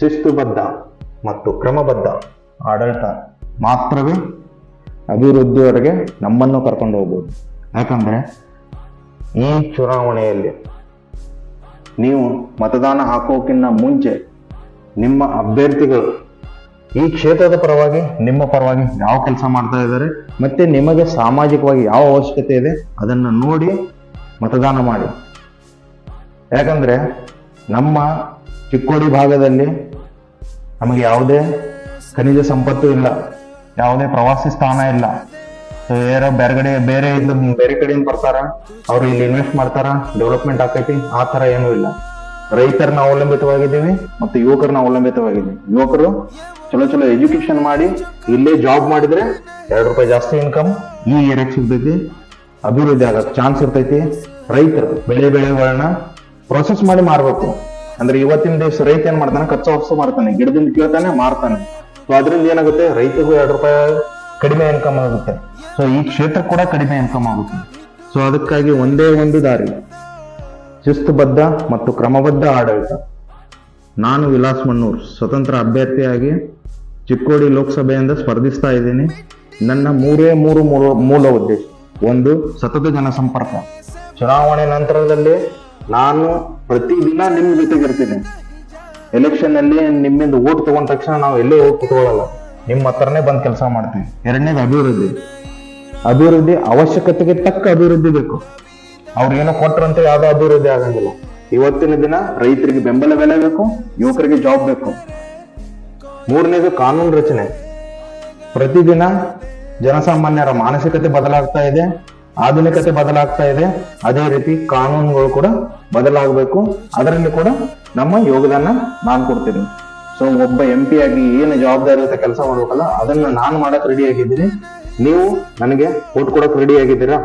ಶಿಸ್ತುಬದ್ಧ ಮತ್ತು ಕ್ರಮಬದ್ಧ ಆಡಳಿತ ಮಾತ್ರವೇ ಅಭಿವೃದ್ಧಿಯವರೆಗೆ ನಮ್ಮನ್ನು ಕರ್ಕೊಂಡು ಹೋಗ್ಬೋದು. ಯಾಕಂದರೆ ಈ ಚುನಾವಣೆಯಲ್ಲಿ ನೀವು ಮತದಾನ ಹಾಕೋಕ್ಕಿಂತ ಮುಂಚೆ ನಿಮ್ಮ ಅಭ್ಯರ್ಥಿಗಳು ಈ ಕ್ಷೇತ್ರದ ಪರವಾಗಿ, ನಿಮ್ಮ ಪರವಾಗಿ ಯಾವ ಕೆಲಸ ಮಾಡ್ತಾ ಇದ್ದಾರೆ ಮತ್ತೆ ನಿಮಗೆ ಸಾಮಾಜಿಕವಾಗಿ ಯಾವ ಅವಶ್ಯಕತೆ ಇದೆ ಅದನ್ನು ನೋಡಿ ಮತದಾನ ಮಾಡಿ. ಯಾಕಂದ್ರೆ ನಮ್ಮ ಚಿಕ್ಕೋಡಿ ಭಾಗದಲ್ಲಿ ನಮಗೆ ಯಾವುದೇ ಖನಿಜ ಸಂಪತ್ತು ಇಲ್ಲ. ಯಾವುದೇ ಪ್ರವಾಸಿ ಸ್ಥಾನ ಇಲ್ಲ. ಬೇರೆ ಕಡೆ ಬೇರೆ ಇದ್ದು ಬೇರೆ ಕಡೆಯಿಂದ ಬರ್ತಾರ? ಅವ್ರು ಇಲ್ಲಿ ಇನ್ವೆಸ್ಟ್ ಮಾಡ್ತಾರ? ಡೆವಲಪ್ಮೆಂಟ್ ಆಕೈತಿ? ಆ ತರ ಏನೂ ಇಲ್ಲ. ರೈತರನ್ನ ಅವಲಂಬಿತವಾಗಿದ್ದೀವಿ ಮತ್ತು ಯುವಕರನ್ನ ಅವಲಂಬಿತವಾಗಿದ್ದೀವಿ. ಯುವಕರು ಚಲೋ ಚಲೋ ಎಜುಕೇಶನ್ ಮಾಡಿ, ಇಲ್ಲೇ ಜಾಬ್ ಮಾಡಿದ್ರೆ ಎರಡು ರೂಪಾಯಿ ಜಾಸ್ತಿ ಇನ್ಕಮ್ ಈ ಏರಿಯಾಕ್ ಸಿಗ್ತೈತಿ. ಅಭಿವೃದ್ಧಿ ಆಗಕ್ಕೆ ಚಾನ್ಸ್ ಇರ್ತೈತಿ. ರೈತರು ಬೆಳೆ ಬೆಳೆಗಳನ್ನ ಪ್ರೊಸೆಸ್ ಮಾಡಿ ಮಾರ್ಬೇಕು. ಅಂದ್ರೆ ಇವತ್ತಿನ ದಿವಸ ರೈತ ಏನ್ ಮಾಡ್ತಾನೆ? ಕಚ್ಚಾ ವಸ್ತು ಮಾರ್ತಾನೆ, ಗಿಡದಿಂದ ಕೇಳ್ತಾನೆ, ಮಾರ್ತಾನೆ. ಸೊ ಅದರಿಂದ ಏನಾಗುತ್ತೆ? ರೈತಗೂ ಎರಡು ರೂಪಾಯಿ ಕಡಿಮೆ ಇನ್ಕಮ್ ಆಗುತ್ತೆ. ಸೊ ಈ ಕ್ಷೇತ್ರ ಕೂಡ ಕಡಿಮೆ ಇನ್ಕಮ್ ಆಗುತ್ತೆ. ಸೊ ಅದಕ್ಕಾಗಿ ಒಂದೇ ಒಂದು ದಾರಿ. ಶಿಸ್ತುಬದ್ಧ ಮತ್ತು ಕ್ರಮಬದ್ಧ ಆಡಳಿತ. ನಾನು ವಿಲಾಸ್ ಮಣ್ಣೂರ್ ಸ್ವತಂತ್ರ ಅಭ್ಯರ್ಥಿಯಾಗಿ ಚಿಕ್ಕೋಡಿ ಲೋಕಸಭೆಯಿಂದ ಸ್ಪರ್ಧಿಸ್ತಾ ಇದ್ದೀನಿ. ನನ್ನ ಮೂರೇ ಮೂರು ಮೂಲ ಮೂಲ ಉದ್ದೇಶ. ಒಂದು, ಸತತ ಜನಸಂಪರ್ಕ. ಚುನಾವಣೆ ನಂತರದಲ್ಲಿ ನಾನು ಪ್ರತಿದಿನ ನಿಮ್ಮ ಜೊತೆಗಿರ್ತೀನಿ. ಎಲೆಕ್ಷನ್ ಅಲ್ಲಿ ನಿಮ್ಮಿಂದ ಓಟ್ ತಗೊಂಡ ತಕ್ಷಣ ನಾವು ಎಲ್ಲೇ ಹೋಗಿ ಕುತ್ಕೊಳ್ಳಲ್ಲ. ನಿಮ್ಮ ಹತ್ರನೇ ಬಂದ್ ಕೆಲಸ ಮಾಡ್ತೀವಿ. ಎರಡನೇದು ಅಭಿವೃದ್ಧಿ. ಅಭಿವೃದ್ಧಿ ಅವಶ್ಯಕತೆಗೆ ತಕ್ಕ ಅಭಿವೃದ್ಧಿ ಬೇಕು. ಅವ್ರು ಏನೋ ಕೊಟ್ರಂತ ಯಾವ್ದೋ ಅಭಿವೃದ್ಧಿ ಆಗಂಗಿಲ್ಲ. ಇವತ್ತಿನ ದಿನ ರೈತರಿಗೆ ಬೆಂಬಲ ಬೆಲೆ ಬೇಕು, ಯುವಕರಿಗೆ ಜಾಬ್ ಬೇಕು. ಮೂರನೇದು ಕಾನೂನು ರಚನೆ. ಪ್ರತಿದಿನ ಜನಸಾಮಾನ್ಯರ ಮಾನಸಿಕತೆ ಬದಲಾಗ್ತಾ ಇದೆ. ಆಧುನಿಕತೆ ಬದಲಾಗ್ತಾ ಇದೆ. ಅದೇ ರೀತಿ ಕಾನೂನುಗಳು ಕೂಡ ಬದಲಾಗಬೇಕು. ಅದರಲ್ಲಿ ಕೂಡ ನಮ್ಮ ಯೋಗದಾನ ನಾನು ಕೊಡ್ತೀನಿ. ಸೊ ಒಬ್ಬ ಎಂ ಪಿ ಆಗಿ ಏನು ಜವಾಬ್ದಾರಿಯುತ ಕೆಲಸ ಮಾಡ್ಬೇಕಲ್ಲ, ಅದನ್ನ ನಾನು ಮಾಡಕ್ ರೆಡಿ ಆಗಿದ್ದೀನಿ. ನೀವು ನನಗೆ ಓಟ್ ಕೊಡಕ್ ರೆಡಿ ಆಗಿದ್ದೀರಾ?